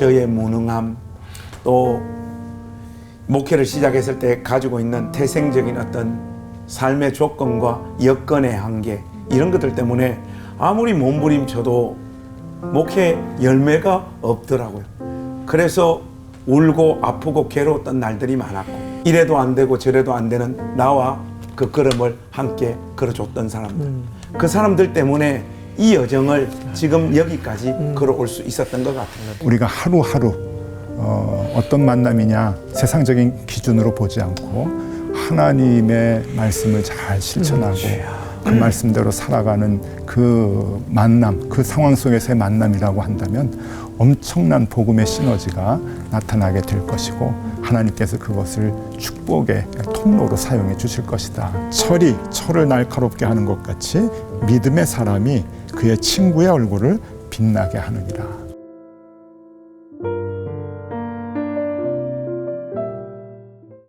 저의 무능함 또 목회를 시작했을 때 가지고 있는 태생적인 어떤 삶의 조건과 여건의 한계 이런 것들 때문에 아무리 몸부림쳐도 목회 열매가 없더라고요. 그래서 울고 아프고 괴로웠던 날들이 많았고 이래도 안 되고 저래도 안 되는 나와 그 걸음을 함께 걸어줬던 사람들 그 사람들 때문에 이 여정을 지금 여기까지 걸어올 수 있었던 것 같아요. 우리가 하루하루 어, 어떤 만남이냐 세상적인 기준으로 보지 않고 하나님의 말씀을 잘 실천하고 그 말씀대로 살아가는 그 만남, 그 상황 속에서의 만남이라고 한다면 엄청난 복음의 시너지가 나타나게 될 것이고 하나님께서 그것을 축복의 통로로 사용해 주실 것이다. 철이 철을 날카롭게 하는 것 같이 믿음의 사람이 그의 친구의 얼굴을 빛나게 하느니라.